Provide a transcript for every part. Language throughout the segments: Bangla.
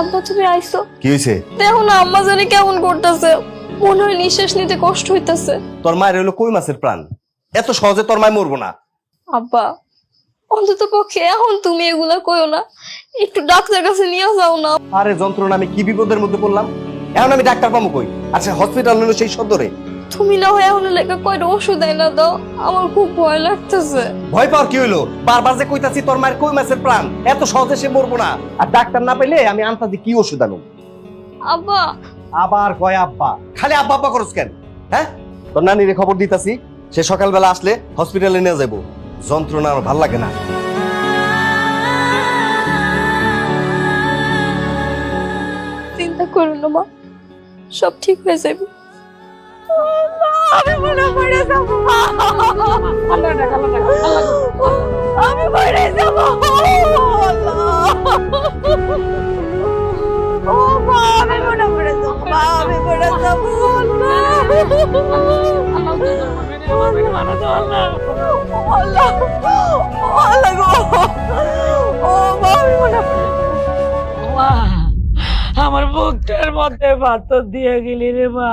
আব্বা তুমি আইছো কি হয়েছে দেখো না আম্মা জানি কেমন করতেছে। মনে হয় নিঃশ্বাস নিতে কষ্ট হইতাছে। তোর মায়ের হলো কই মাছের প্রাণ? এত সহজে তোর মায় মরবো না। আব্বা অন্তত পক্ষে এখন তুমি এগুলা কইও না। একটু ডাক্তার কাছে নিয়ে যাও না। আরে যন্ত্রণা আমি কি বিপদের মধ্যে পড়লাম? এখন আমি ডাক্তার পাবো কই? আচ্ছা হসপিটাল হলো সেই সদরে। তুমি না হয় এখন লেখা কয়টা ওষুধ এনে দাও আমার খুব ভয় লাগতেছে। ভয় পাওয়ার কি হইল? বারবার যে কইতাছি তোর মায়ের কই মাছের প্রাণ এত সহজে সে মরবো না। আর ডাক্তার না পেলে আমি আনতাছি কি ওষুধ আনো আব্বা। আবার কয় আব্বা? খালি আব্বা আব্বা করস কেন? হ্যাঁ? তোর নানিরে খবর দিতাছি সে সকালবেলা আসলে হসপিটালে নিয়ে যাব যন্ত্রণা আমার ভালো লাগে না। চিন্তা করো না মা সব ঠিক হয়ে যাবে আমি মনে মরে যাব আমি আমি মরে যাব আমার বুকটার মধ্যে পাথর দিয়ে গেলি রে মা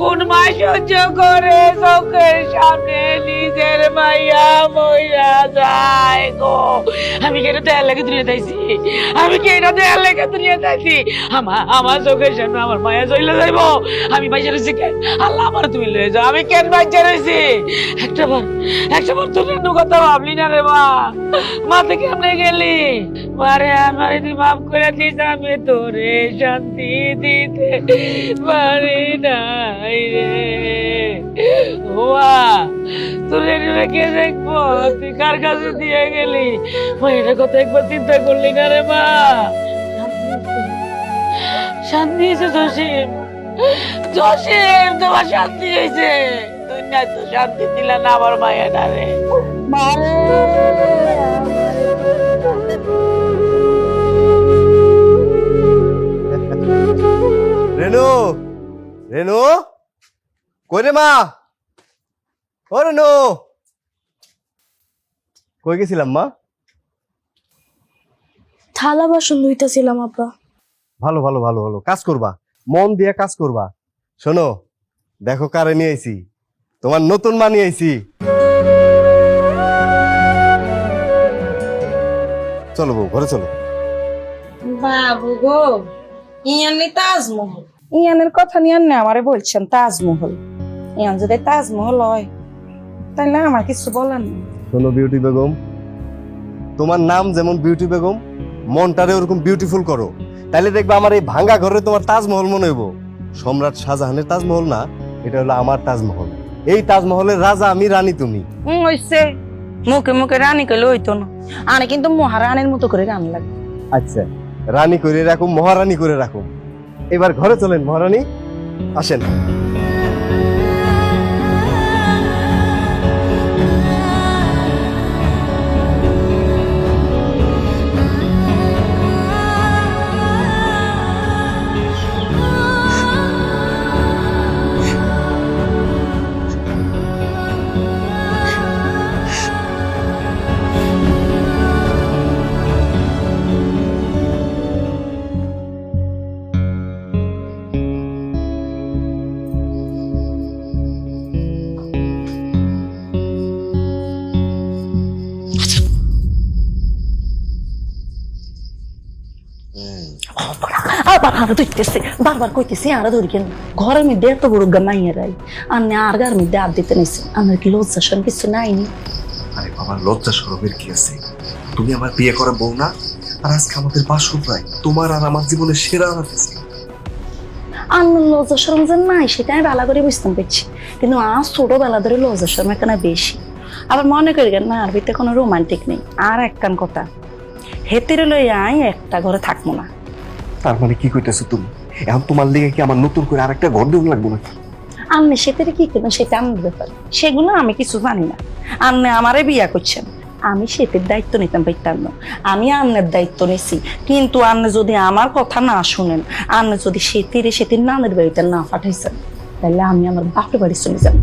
কোন মা সহ্য করে? চোখের সামনে নিজের মাইয়া মইরা যায় গো। আমি কেন দেয়ার লেগে তুলিয়ে দিয়েছি? আমি কেন দেয়ার লেগে তুলিয়ে দিয়েছি? আমার আমার চোখের সামনে আমার মায়া চলে যাইব। আমি বাইচে রয়েছি কেন? আল্লাহ আমার তুমি লয়ে যাও। আমি কেন বাইচে রয়েছি একটা বার একটা বার তোর অন্য কথা ভাবলি না রে মা। মাতে কেমনে গেলি। মারে আমার এদি মাফ করে দিস, আমি তোরে শান্তি দিতে পারি নাই রে ওয়া তোর রেখে দেখব? তুই কার কাছে দিয়ে গেলি? মায়ের কথা একবার চিন্তা করলি না রে মা। শান্তি হয়েছে জসিম। জসিম তোমার শান্তি হয়েছে। তুই তো শান্তি দিলা না আমার মায়ের রে। রেনু রেনু। কই রে মা? ও রেনু। কই গেছিলাম মা? থালা বাসন ধুইতেছিলাম আব্বা ভালো ভালো ভালো ভালো। কাজ করবা। মন দিয়ে কাজ করবা। শোনো দেখো কারে নিয়ে আইছি। তোমার নতুন মা নিয়ে আইছি। চলো বউ ঘরে চলো। বাবু গো ইয়ানি তাজমহল। ইয়ানের কথা নিয়ে না আমারে বলছেন তাজমহল। ইয়ান যদি তাজমহল হয় তাহলে আমার কিছু বলার নেই শোনো বিউটি বেগম তোমার নাম যেমন বিউটি বেগম মনটারে ওরকম বিউটিফুল করো তাইলে দেখবে আমার এই ভাঙ্গা ঘরে তোমার তাজমহল মনে হইব। সম্রাট শাহজাহানের তাজমহল না এটা হলো আমার তাজমহল। এই তাজমহলের রাজা আমি রানী তুমি। হইছে মুখে মুখে রানী কইলে হইতো না। আনে কিন্তু মহারানীর মতো করে গান লাগে। আচ্ছা রানী করে রাখো মহারানী করে রাখো এবার ঘরে চলেন মহারানী আসেন। আরও ধরতেছে বারবার কইতেছি আরও ধরি কেন ঘরের মধ্যে এত বড় গামাইয়েরাই আর না আর গার মধ্যে আর দিতে নিছে আমার কি লজ্জা সন কিছু নাইনি আরে বাবা লজ্জা সরবের কি আছে তুমি আমার বিয়ে করা বউ না? আর আজকে আমাদের বাসর প্রায় তোমার আর আমার জীবনের সেরা রাত আছে। আর লজ্জা সরম যে নাই সেটা আমি ভালো করে বুঝতাম পারছি কিন্তু আজ ছোটবেলা ধরে লজ্জা সরম এখানে বেশি। আবার মনে করি কেন না আর ভিতরে কোনো রোমান্টিক নেই। আর একখান কথা। হেতের লই আই একটা ঘরে থাকব না। তার মানে কি কইতেছো তুমি? এখন তোমার লিগে কি আমার নতুন করে আরেকটা ঘর দেওয়া লাগবে নাকি? আপনি সেটারে কি করবেন সেটা আমার ব্যাপার। সেগুলো আমি কিছু জানি না। আপনি আমারে বিয়া করছেন। আমি সেটের দায়িত্ব নিতাম পারতাম না। আমি আন্নের দায়িত্ব নিছি। কিন্তু আপনি যদি আমার কথা না শুনেন আপনি যদি সেতিরে সেতির নানের বাড়িতে না পাঠাইছেন তাহলে আমি আমার বাপের বাড়ি চলে যাব।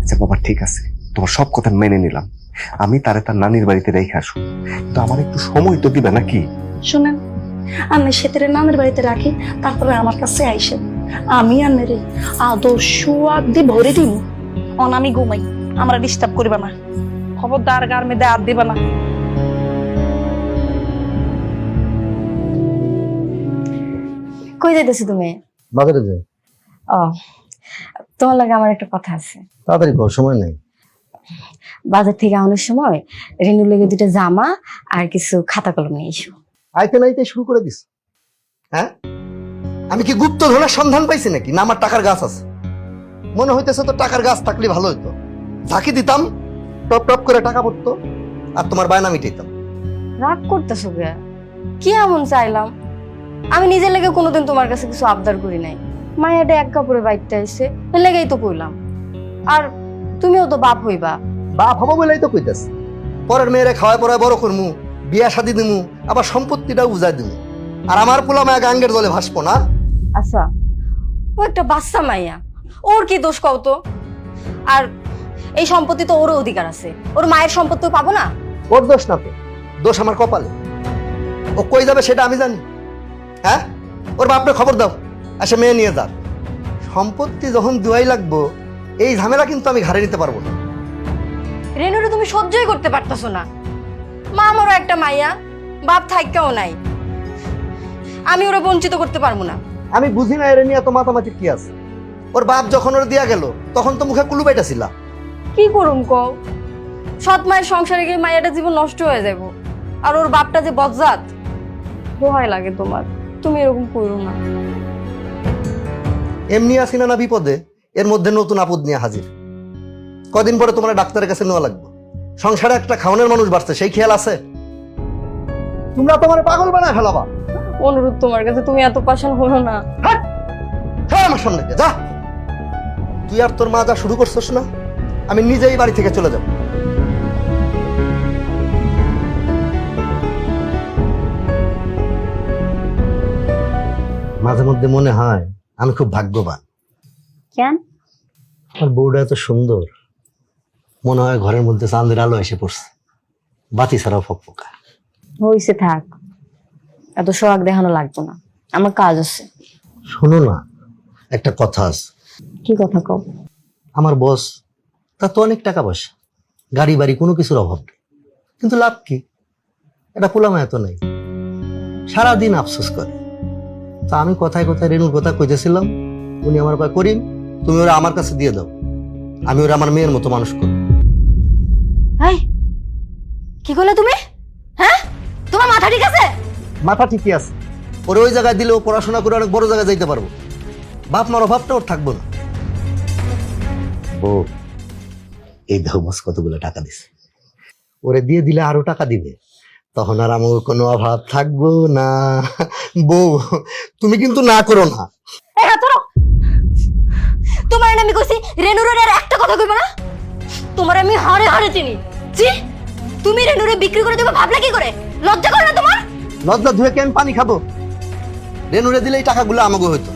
আচ্ছা বাবা ঠিক আছে। তোমার সব কথা মেনে নিলাম। আমি তারে তার নানির বাড়িতে রেখে আসব। তো আমার একটু সময় তো দিবে নাকি? শুনেন আন্নে সেতের নামের বাড়িতে রাখি তারপরে আমার কাছে আইসেন আমি আন্নেরে আদর্শ আদি ভরে দিব। অন আমি ঘুমাই আমরা ডিস্টার্ব করবা না। খবরদার গার মেয়েদের আর দিবা না। কই যাইতেছো তুমি? বাজারে যাই। ও তোমার লাগে আমার একটা কথা আছে। তাড়াতাড়ি কর সময় নেই। বাজার থেকে আনার সময় রেনুর লেগে দুটো জামা আর কিছু খাতা কলম নিয়ে এসো। আইতে নাইতে শুরু করে দিস। হ্যাঁ? আমি কি গুপ্ত ধনের সন্ধান পাইছি নাকি? না আমার টাকার গাছ আছে। মনে হইতেছে তো টাকার গাছ থাকলে ভালো হইতো। ঝাঁকি দিতাম টপ টপ করে টাকা পড়তো আর তোমার বায়না মিটাইতাম। রাগ করতেছো গে কি এমন চাইলাম? আমি নিজের লেগে কোনোদিন তোমার কাছে কিছু আবদার করি নাই। মায়াটা এক কাপড়ে বাইতে এর লেগেই তো কইলাম। আর তুমিও তো বাপ হইবা। বাপ হব বলেই তো কইতেছে। পরের মেয়েরে খাওয়ায় পড়ায় বড় করমু। বিয়া শাদি দিমু আবার সম্পত্তিটাও বুঝাই দিমু। আর আমার পোলা মায়া গাঙ্গের দলে ভাসবো না? আচ্ছা ও একটা বাচ্চা মাইয়া ওর কি দোষ কও তো? আর এই সম্পত্তি তো ওরও অধিকার আছে ওর মায়ের সম্পত্তিও পাবো না? ওর দোষ না তো দোষ আমার কপালে। ও কই যাবে সেটা আমি জানি। হ্যাঁ? ওর বাপরে খবর দাও আসে মেয়ে নিয়ে যাক। সম্পত্তি যখন দুয়াই লাগবো এই ঝামেলা কিন্তু আমি ঘাড়ে নিতে পারব না। রেনুরে তুমি সহ্যই করতে পারতাছো না। মা আমারও একটা মাইয়া বাপ থাইকাও নাই। আমি ওরা বঞ্চিত করতে পারব না। আমি বুঝি না এর নিয়ে এত মাতামাতি কি আছে। ওর বাপ যখন ওর দিয়া গেল তখন তো মুখে কুলু বাইটাছিলা কি করুম কও? সৎ মায়ের সংসারে গিয়ে মায়াটা জীবন নষ্ট হয়ে যাব। আর ওর বাপটা যে বজ্জাত ভয় লাগে তোমার। তুমি এরকম করো না। এমনি আসি না না বিপদে এর মধ্যে নতুন আপদ নিয়ে হাজির। কদিন পরে তোমার ডাক্তারের কাছে নেওয়া লাগবে। সংসারে একটা খাওয়ানোর মানুষ বাড়ছে সেই খেয়াল আছে? তোমরা তোমার পাগল বানায় ফেলাবা। অনুরোধ তোমার কাছে তুমি এত পাশান হলো না। ছাড় আমার সামনে থেকে, যা। তুই আর তোর মা যা শুরু করছিস না আমি নিজেই বাড়ি থেকে চলে যাব। মাঝে মধ্যে মনে হয় আমি খুব ভাগ্যবান। কেন? আমার বউটা এত সুন্দর। মনে হয় ঘরের মধ্যে চাঁদের আলো এসে পড়ছে। বাতি ছাড়াও ফকফকা হইছে থাক। এত সোহাগ দেখানো লাগবে না। আমার কাজ আছে। শোনো না একটা কথা আছে। কি কথা কও? আমার বস তার তো অনেক টাকা পয়সা। গাড়ি বাড়ি কোনো কিছুর অভাব নেই। কিন্তু লাভ কি? এটা পোলামা এত নেই। সারাদিন আফসোস করে। তা আমি কথায় কথায় রেনুর কথা কইতেছিলাম উনি আমার কয় করিম তুমি ওরা আমার কাছে দিয়ে দাও। আমি ওরা আমার মেয়ের মতো মানুষ করব। এই কি করলে তুমি? হ্যাঁ? তোমার মাথা ঠিক আছে? মাথা ঠিকই আছে। ওর ওই জায়গায় দিলে ও পড়াশোনা করে অনেক বড় জায়গায় যাইতে পারব। বাপ মার অভাবটা ওর থাকব না। ও এই বস কতগুলো টাকা দিছে। ওরে দিয়ে দিলে আরও টাকা দিবে। তখন আর আমার কোনো অভাব থাকব না। বউ তুমি কিন্তু না করো না। তোমার আমি কইছি রেনুরের আর একটা কথা কইবে না? তোমার আমি হাড়ে হাড়ে চিনি। জি তুমি রেনুরে বিক্রি করে দেবে ভাবলে কি করে? লজ্জা করে না তোমার? লজ্জা ধুয়ে কেন পানি খাব? রেনুরে দিলে এই টাকাগুলো আমাকে হইতো।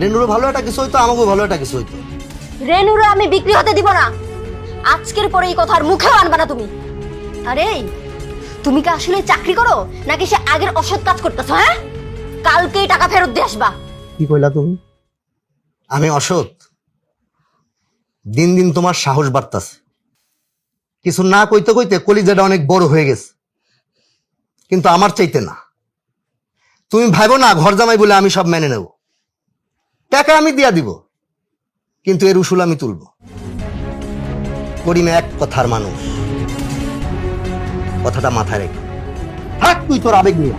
রেনুরও ভালো একটা কিছু হইতো আমাকেও ভালো একটা কিছু হইতো। রেনুরে আমি বিক্রি হতে দিব না। আজকের পরে এই কথা আর মুখেও আনবা না তুমি। আরে তুমি কি আসলে চাকরি করো নাকি সে আগের অসৎ কাজ করতেছো হ্যাঁ? কালকেই টাকা ফেরত দিয়ে আসবা। কি কইলা তুমি? আমি অসৎ। দিন দিন তোমার সাহস বাড়তাছে। কিছু না কইতে কইতে কলিজাটা অনেক বড় হয়ে গেছে। কিন্তু আমার চাইতে না। তুমি ভাইবো না, ঘর জামাই বলে আমি সব মেনে নেব। টাকা আমি দিয়া দিব, কিন্তু এর উসুল আমি তুলব। করিমে এক কথার মানুষ। কথাটা মাথায় রেখে। থাক তুই তোর আবেগ নিয়ে।